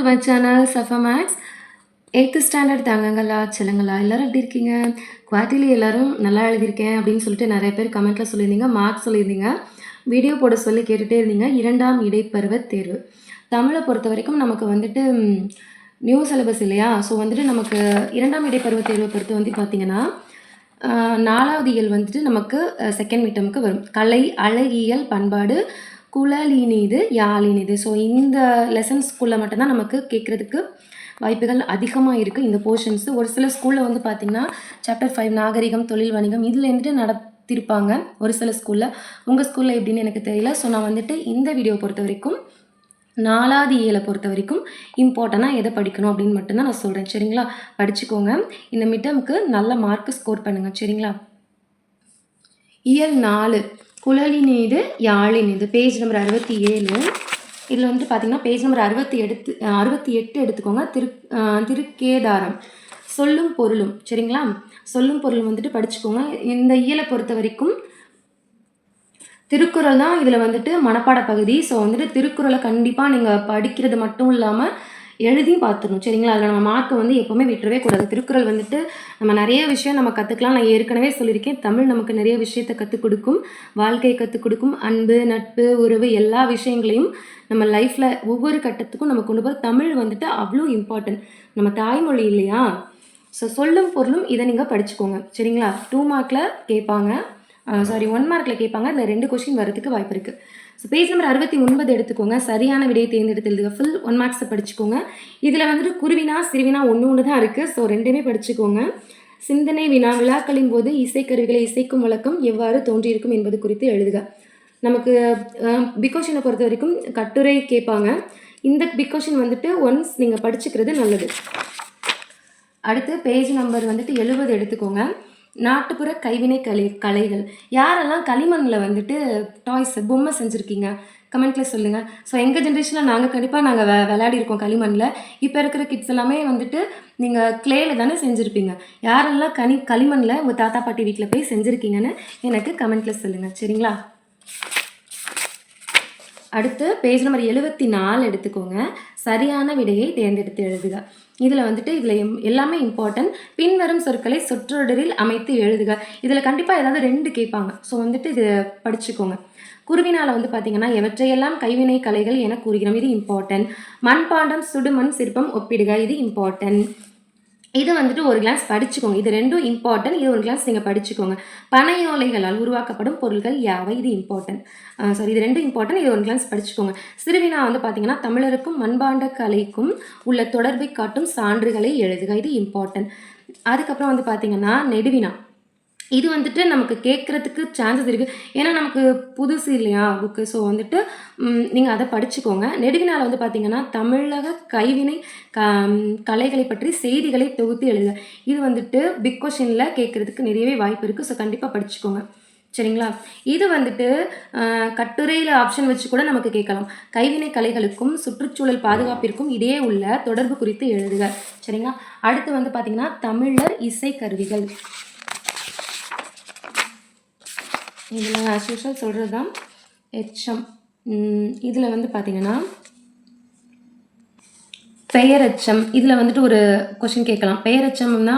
To my channel Safa max eighth standard தாங்கங்களா செல்லுங்களா? எல்லாரும் எப்படி இருக்கீங்க? குவார்ட்டிலி எல்லாரும் நல்லா எழுதியிருக்கேன் அப்படின்னு சொல்லிட்டு நிறைய பேர் கமெண்ட்டில் சொல்லியிருந்தீங்க மார்க் சொல்லியிருந்தீங்க. வீடியோ போட சொல்லி கேட்டுகிட்டே இருந்தீங்க. இரண்டாம் இடைப்பருவ தேர்வு. தமிழை பொறுத்த வரைக்கும் நமக்கு வந்துட்டு நியூ சிலபஸ் இல்லையா? ஸோ வந்துட்டு நமக்கு இரண்டாம் இடைப்பருவ தேர்வை பொறுத்து வந்து பார்த்திங்கன்னா நாலாவது இயல் வந்துட்டு நமக்கு செகண்ட் மீட்டமுக்கு வரும். கலை அழகியல் பண்பாடு குழலினிது யாழினிது. ஸோ இந்த லெசன்ஸ்குள்ளே மட்டும்தான் நமக்கு கேட்குறதுக்கு வாய்ப்புகள் அதிகமாக இருக்குது இந்த போர்ஷன்ஸ் ஒரு சில ஸ்கூலில் வந்து பார்த்திங்கன்னா சாப்டர் ஃபைவ் நாகரிகம் தொழில் வணிகம் இதில் இருந்துட்டு நடத்திருப்பாங்க ஒரு சில ஸ்கூலில் உங்கள் ஸ்கூலில் எப்படின்னு எனக்கு தெரியல. ஸோ நான் வந்துட்டு இந்த வீடியோ பொறுத்த வரைக்கும் நாலாவது ஏழை பொறுத்த வரைக்கும் இம்பார்ட்டனாக எதை படிக்கணும் அப்படின்னு மட்டும்தான் நான் சொல்கிறேன் சரிங்களா? படிச்சுக்கோங்க. இந்த மிட்டமுக்கு நல்ல மார்க் ஸ்கோர் பண்ணுங்கள் சரிங்களா? இயல் நாலு. குழலினீது யாழினிது பேஜ் நம்பர் அறுபத்தி ஏழு. இதில் வந்துட்டு பார்த்தீங்கன்னா பேஜ் நம்பர் அறுபத்தி எடுத்து அறுபத்தி எட்டு எடுத்துக்கோங்க. திரு திருக்கேதாரம். சொல்லும் பொருளும் சரிங்களா? சொல்லும் பொருளும் வந்துட்டு படிச்சுக்கோங்க. இந்த இயலை பொறுத்த வரைக்கும் திருக்குறள் தான் இதில் வந்துட்டு மனப்பாட பகுதி. ஸோ வந்துட்டு திருக்குறளை கண்டிப்பாக நீங்கள் படிக்கிறது மட்டும் இல்லாமல் எழுதியும் பார்த்துடணும். சரிங்களா? அதில் நம்ம மார்க் வந்து எப்போவுமே விட்டுறவே கூடாது. திருக்குறள் வந்துட்டு நம்ம நிறைய விஷயம் நம்ம கற்றுக்கலாம் நான் ஏற்கனவே சொல்லியிருக்கேன். தமிழ் நமக்கு நிறைய விஷயத்தை கற்றுக் கொடுக்கும். வாழ்க்கையை கற்றுக் கொடுக்கும். அன்பு நட்பு உறவு எல்லா விஷயங்களையும் நம்ம லைஃப்பில் ஒவ்வொரு கட்டத்துக்கும் நம்ம கொண்டு போகிற தமிழ் வந்துட்டு அவ்வளோ இம்பார்ட்டன்ட் நம்ம தாய்மொழி இல்லையா? ஸோ சொல்லும் பொருளும் இதை நீங்கள் படிச்சுக்கோங்க. சரிங்களா? டூ மார்க்கில் கேட்பாங்க. சாரி ஒன் மார்க்கில் கேட்பாங்க. அதில் ரெண்டு கொஷின் வரதுக்கு வாய்ப்பு இருக்குது ஸோ பேஜ் நம்பர் அறுபத்தி ஒன்பது எடுத்துக்கோங்க. சரியான விடையை தேர்ந்தெடுத்து எழுதுக ஃபுல் ஒன் மார்க்ஸை படிச்சுக்கோங்க. இதில் வந்துட்டு குருவினா சிறுவினா ஒன்று ஒன்று தான் இருக்குது ஸோ ரெண்டுமே படிச்சுக்கோங்க. சிந்தனை வினா விழாக்களின் போது இசைக்கருவிகளை இசைக்கும் வழக்கம் எவ்வாறு தோன்றியிருக்கும் என்பது குறித்து எழுதுக. நமக்கு பிகோஷனை பொறுத்த வரைக்கும் கட்டுரை கேட்பாங்க. இந்த பிகோஷன் வந்துட்டு ஒன்ஸ் நீங்கள் படிச்சுக்கிறது நல்லது. அடுத்து பேஜ் நம்பர் வந்துட்டு எழுபது எடுத்துக்கோங்க. நாட்டுப்புற கைவினை கலை கலைகள். யாரெல்லாம் களிமண்ணில் வந்துட்டு டாய்ஸ் பொம்மை செஞ்சுருக்கீங்க? கமெண்ட்டில் சொல்லுங்கள் ஸோ எங்கள் ஜென்ரேஷனில் நாங்கள் கண்டிப்பாக நாங்கள் வெ விளையாடிருக்கோம் களிமண்ணில் இப்போ இருக்கிற கிட்ஸ் எல்லாமே வந்துட்டு நீங்கள் கிளேல தானே செஞ்சுருப்பீங்க. யாரெல்லாம் கனி களிமண்ணில் உங்கள் தாத்தா பாட்டி வீட்டில் போய் செஞ்சுருக்கீங்கன்னு எனக்கு கமெண்ட்டில் சொல்லுங்கள் சரிங்களா? அடுத்து பேஜ் நம்பர் எழுபத்தி நாலு எடுத்துக்கோங்க. சரியான விடையை தேர்ந்தெடுத்து எழுதுக. இதில் வந்துட்டு இதில் எம்- எல்லாமே இம்பார்ட்டன்ட் பின்வரும் சொற்களை சொற்றொடரில் அமைத்து எழுதுக. இதில் கண்டிப்பாக ஏதாவது ரெண்டு கேட்பாங்க. ஸோ வந்துட்டு இது படிச்சுக்கோங்க. குருவினால் வந்து பார்த்தீங்கன்னா எவற்றையெல்லாம் கைவினை கலைகள் என கூறுகிறோம். இது இம்பார்ட்டன்ட் மண்பாண்டம் சுடுமண் சிற்பம் ஒப்பிடுக. இது இம்பார்ட்டன்ட் இது வந்துட்டு ஒரு கிளாஸ் படிச்சுக்கோங்க. இது ரெண்டும் இம்பார்ட்டன்ட் இது ஒரு கிளாஸ் நீங்கள் படிச்சுக்கோங்க. பனையோலைகளால் உருவாக்கப்படும் பொருட்கள் யாவை? இது இம்பார்ட்டன்ட் சாரி இது ரெண்டும் இம்பார்ட்டன்ட் இது ஒரு கிளாஸ் படிச்சுக்கோங்க. சிறுவினா வந்து பார்த்தீங்கன்னா தமிழருக்கும் மண்பாண்ட கலைக்கும் உள்ள தொடர்பை காட்டும் சான்றுகளை எழுதுக. இது இம்பார்ட்டன்ட் அதுக்கப்புறம் வந்து பார்த்தீங்கன்னா நெடுவினா. இது வந்துட்டு நமக்கு கேட்குறதுக்கு சான்சஸ் இருக்குது ஏன்னா நமக்கு புதுசு இல்லையா புக்கு ஸோ வந்துட்டு நீங்கள் அதை படிச்சுக்கோங்க. நெடுவினால் வந்து பார்த்தீங்கன்னா தமிழக கைவினை க கலைகளை பற்றி செய்திகளை தொகுத்து எழுதுக இது வந்துட்டு பிக் கொஷினில் கேட்குறதுக்கு நிறையவே வாய்ப்பு இருக்குது ஸோ கண்டிப்பாக படிச்சுக்கோங்க. சரிங்களா? இது வந்துட்டு கட்டுரையில் ஆப்ஷன் வச்சு கூட நமக்கு கேட்கலாம். கைவினை கலைகளுக்கும் சுற்றுச்சூழல் பாதுகாப்பிற்கும் இடையே உள்ள தொடர்பு குறித்து எழுதுக. சரிங்களா? அடுத்து வந்து பார்த்திங்கன்னா தமிழர் இசை கருவிகள். இதில் ஆஸ் யூஷுவல் சொல்கிறது தான் எச்சம். இதில் வந்து பார்த்தீங்கன்னா பெயரச்சம் இதில் வந்துட்டு ஒரு கொஷின் கேட்கலாம். பெயரச்சம்னா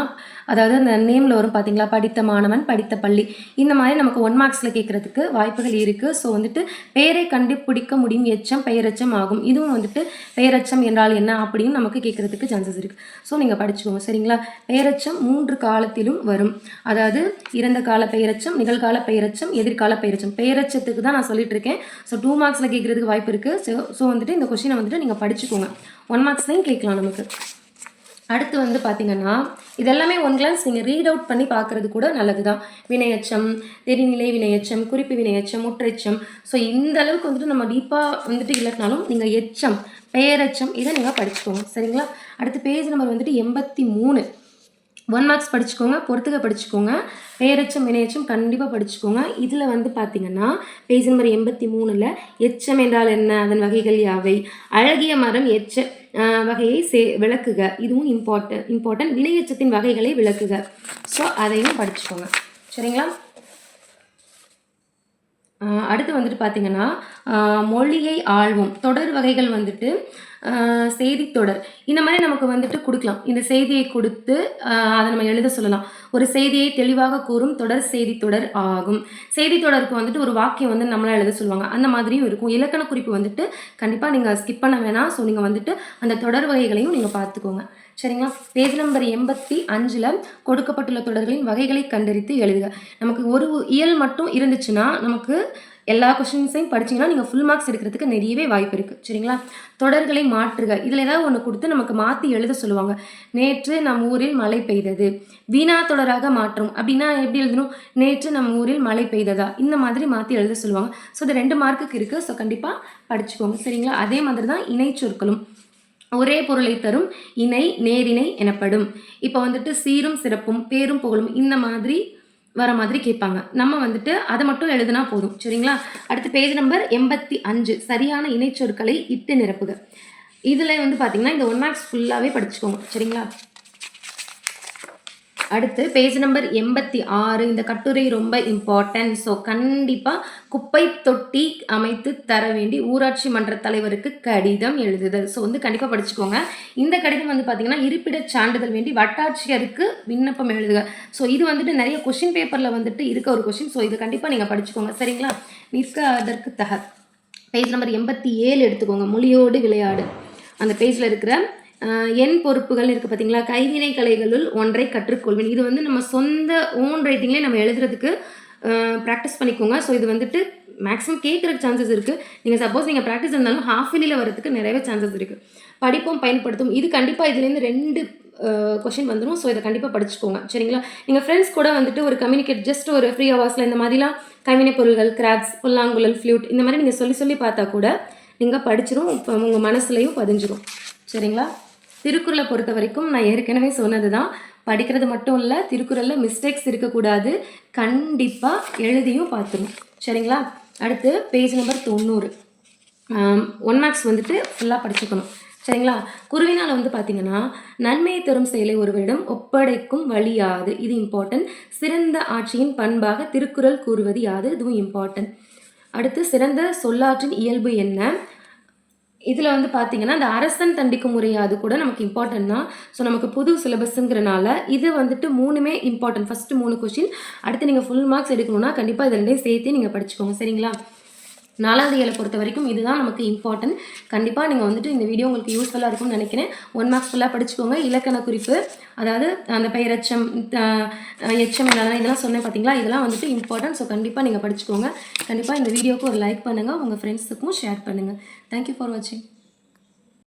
அதாவது அந்த நேமில் வரும் பார்த்தீங்களா படித்த மாணவன் படித்த பள்ளி. இந்த மாதிரி நமக்கு ஒன் மார்க்ஸில் கேட்குறதுக்கு வாய்ப்புகள் இருக்குது ஸோ வந்துட்டு பெயரை கண்டுபிடிக்க முடியும். எச்சம் பெயரச்சம் ஆகும். இதுவும் வந்துட்டு பெயரச்சம் என்றால் என்ன அப்படின்னு நமக்கு கேட்குறதுக்கு சான்சஸ் இருக்குது ஸோ நீங்கள் படிச்சுக்கோங்க. சரிங்களா? பெயரச்சம் மூன்று காலத்திலும் வரும். அதாவது இறந்த கால பெயரச்சம் நிகழ்கால பெயரச்சம் எதிர்கால பெயரச்சம். பெயரச்சத்துக்கு தான் நான் சொல்லிட்டு இருக்கேன். ஸோ டூ மார்க்ஸில் கேட்குறதுக்கு வாய்ப்பு இருக்குது ஸோ ஸோ வந்துட்டு இந்த கொஷினை வந்துட்டு நீங்கள் படிச்சுக்கோங்க. ஒன் மார்க்ஸ்லையும் கேட்கலாம் நமக்கு. அடுத்து வந்து பார்த்திங்கன்னா இதெல்லாமே ஒன் கிளான்ஸ் நீங்கள் ரீட் அவுட் பண்ணி பார்க்குறது கூட நல்லது தான் வினையச்சம் தெரிநிலை வினையச்சம் குறிப்பு வினையச்சம் முற்றெச்சம். ஸோ இந்த அளவுக்கு வந்துட்டு நம்ம டீப்பாக வந்துட்டு இல்லைனாலும் நீங்கள் எச்சம் பெயரெச்சம் இதை நீங்கள் படிச்சுக்கோங்க. சரிங்களா? அடுத்து பேஜ் நம்பர் வந்துட்டு எண்பத்தி மூணு. ஒன் மார்க்ஸ் படிச்சுக்கோங்க பொறுத்துக்க படிச்சுக்கோங்க. பேரச்சம் வினையச்சம் கண்டிப்பாக படிச்சுக்கோங்க. இதில் வந்து பார்த்தீங்கன்னா பேஜ் நம்பர் எண்பத்தி மூணில் எச்சம் என்றால் என்ன? அதன் வகைகள் யாவை? அழகிய மரம் எச்ச வகையை சே விளக்குக. இதுவும் இம்பார்ட்டன் இம்பார்ட்டன்ட் வினையச்சத்தின் வகைகளை விளக்குக. ஸோ அதையும் படிச்சுக்கோங்க. சரிங்களா? அடுத்து வந்துட்டு பார்த்தீங்கன்னா மொழியை ஆழ்வும் தொடர் வகைகள் வந்துட்டு செய்தி செய்தித்தொடர். இந்த மாதிரி நமக்கு வந்துட்டு கொடுக்கலாம். இந்த செய்தியை கொடுத்து அதை நம்ம எழுத சொல்லலாம். ஒரு செய்தியை தெளிவாக கூறும் தொடர் செய்தித்தொடர் ஆகும். செய்தித்தொடருக்கு வந்துட்டு ஒரு வாக்கியம் வந்து நம்மளால் எழுத சொல்லுவாங்க. அந்த மாதிரியும் இருக்கும். இலக்கண குறிப்பு வந்துட்டு கண்டிப்பாக நீங்கள் ஸ்கிப் பண்ண வேணாம். ஸோ நீங்கள் வந்துட்டு அந்த தொடர் வகைகளையும் நீங்கள் பார்த்துக்கோங்க. சரிங்களா? பேஜ் நம்பர் எண்பத்தி அஞ்சில் கொடுக்கப்பட்டுள்ள தொடர்களின் வகைகளை கண்டறித்து எழுதுக. நமக்கு ஒரு இயல் மட்டும் இருந்துச்சுன்னா நமக்கு எல்லா கொஷின்ஸையும் படிச்சீங்கன்னா நீங்கள் ஃபுல் மார்க்ஸ் எடுக்கிறதுக்கு நிறையவே வாய்ப்பு இருக்குது சரிங்களா? தொடர்களை மாற்றுக. இதில் ஏதாவது ஒன்று கொடுத்து நமக்கு மாற்றி எழுத சொல்லுவாங்க. நேற்று நம் ஊரில் மழை பெய்தது. வீணா தொடராக மாற்றும். அப்படின்னா எப்படி எழுதணும்? நேற்று நம் ஊரில் மழை பெய்ததா? இந்த மாதிரி மாற்றி எழுத சொல்லுவாங்க. ஸோ இது ரெண்டு மார்க்குக்கு இருக்குது ஸோ கண்டிப்பாக படிச்சுக்கோங்க. சரிங்களா? அதே மாதிரி தான் இணை சொற்களும். ஒரே பொருளை தரும். இணை நேரிணை எனப்படும். இப்போ வந்துட்டு சீரும் சிறப்பும் பேரும் புகழும் இந்த மாதிரி வர மாதிரி கேட்பாங்க. நம்ம வந்துட்டு அதை மட்டும் எழுதுனா போதும். சரிங்களா? அடுத்து பேஜ் நம்பர் எண்பத்தி அஞ்சு. சரியான இணைச்சொற்களை இட்டு நிரப்புக. இதில் வந்து பார்த்தீங்கன்னா இந்த ஒன் மார்க்ஸ் ஃபுல்லாகவே படிச்சுக்கோங்க. சரிங்களா? அடுத்து பேஜ் நம்பர் எண்பத்தி ஆறு. இந்த கட்டுரை ரொம்ப இம்பார்ட்டன்ட் ஸோ கண்டிப்பாக குப்பை தொட்டி அமைத்து தர வேண்டி ஊராட்சி மன்ற தலைவருக்கு கடிதம் எழுதுதல். ஸோ வந்து கண்டிப்பாக படிச்சுக்கோங்க. இந்த கடிதம் வந்து பார்த்தீங்கன்னா இருப்பிடச் சான்றிதழ் வேண்டி வட்டாட்சியருக்கு விண்ணப்பம் எழுதுக. ஸோ இது வந்துட்டு நிறைய கொஷின் பேப்பரில் வந்துட்டு இருக்க ஒரு கொஷின் ஸோ இது கண்டிப்பாக நீங்கள் படிச்சுக்கோங்க. சரிங்களா? நிற்க அதற்கு தக. பேஜ் நம்பர் எண்பத்தி ஏழு எடுத்துக்கோங்க. மொழியோடு விளையாடு. அந்த பேஜில் இருக்கிற என் எண் பொறுப்புகள் இருக்குது பார்த்தீங்களா கைவினை கலைகளுள் ஒன்றை கற்றுக்கொள்வேன். இது வந்து நம்ம சொந்த ஓன் ரைட்டிங்லேயே நம்ம எழுதுறதுக்கு ப்ராக்டிஸ் பண்ணிக்கோங்க. ஸோ இது வந்துட்டு மேக்ஸிமம் கேட்குற சான்சஸ் இருக்குது நீங்கள் சப்போஸ் நீங்கள் ப்ராக்டிஸ் இருந்தாலும் ஹாஃப் இயர்லியில் வரதுக்கு நிறையவே சான்சஸ் இருக்குது படிப்போம் பயன்படுத்தும். இது கண்டிப்பாக இதுலேருந்து ரெண்டு கொஷின் வந்துடும் ஸோ இதை கண்டிப்பாக படிச்சுக்கோங்க. சரிங்களா? நீங்கள் ஃப்ரெண்ட்ஸ் கூட வந்துட்டு ஒரு கம்யூனிகேட் ஜஸ்ட் ஒரு ஃப்ரீ ஹவர்ஸில் இந்த மாதிரிலாம் கைவினைப் பொருள்கள் கிராப்ஸ் புல்லாங்குழல் ஃப்ளூட் இந்த மாதிரி நீங்கள் சொல்லி சொல்லி பார்த்தா கூட நீங்கள் படிச்சிடும் இப்போ உங்கள் மனசுலையும் பதிஞ்சிடும் சரிங்களா? திருக்குறளை பொறுத்த வரைக்கும் நான் ஏற்கனவே சொன்னது தான் படிக்கிறது மட்டும் இல்லை திருக்குறளில் மிஸ்டேக்ஸ் இருக்கக்கூடாது. கண்டிப்பாக எழுதியும் பார்த்துரும். சரிங்களா? அடுத்து பேஜ் நம்பர் தொண்ணூறு. ஒன் மார்க்ஸ் வந்துட்டு ஃபுல்லாக படிச்சுக்கணும். சரிங்களா? குருவினால் வந்து பார்த்தீங்கன்னா நன்மையை தரும் செயலை ஒருவரிடம் ஒப்படைக்கும் வழி யாது? இது இம்பார்ட்டன்ட் சிறந்த ஆட்சியின் பண்பாக திருக்குறள் கூறுவது யாது? இதுவும் இம்பார்ட்டன்ட் அடுத்து சிறந்த சொல்லாற்றின் இயல்பு என்ன? இதில் வந்து பார்த்தீங்கன்னா இந்த அரசன் தண்டிக்கும் முறை அது கூட நமக்கு இம்பார்ட்டன்ட் தான். ஸோ நமக்கு புது சிலபஸ்ங்கிறனால இது வந்துட்டு மூணுமே இம்பார்ட்டன்ட் ஃபஸ்ட்டு மூணு கொஷின் அடுத்து நீங்கள் ஃபுல் மார்க்ஸ் எடுக்கணும்னா கண்டிப்பாக இது ரெண்டையும் சேர்த்து நீங்கள் படிச்சுக்கோங்க. சரிங்களா? நாலாவது பொறுத்த வரைக்கும் இதுதான் நமக்கு இம்பார்ட்டன்ட் கண்டிப்பாக நீங்கள் வந்துட்டு இந்த வீடியோ உங்களுக்கு யூஸ்ஃபுல்லாக இருக்கும்னு நினைக்கிறேன். ஒன் மார்க்ஸ் ஃபுல்லாக படிச்சுக்கோங்க. இலக்கண குறிப்பு அதாவது அந்த பெயரச்சம் த- எச்சம் இதெல்லாம் இதெல்லாம் சொன்னேன் பார்த்தீங்களா இதெல்லாம் வந்துட்டு இம்பார்ட்டன்ட் ஸோ கண்டிப்பாக நீங்கள் படிச்சுக்கோங்க. கண்டிப்பாக இந்த வீடியோக்கு ஒரு லைக் பண்ணுங்கள் உங்கள் ஃப்ரெண்ட்ஸுக்கும் ஷேர் பண்ணுங்கள் தேங்க்யூ ஃபார் வாட்சிங்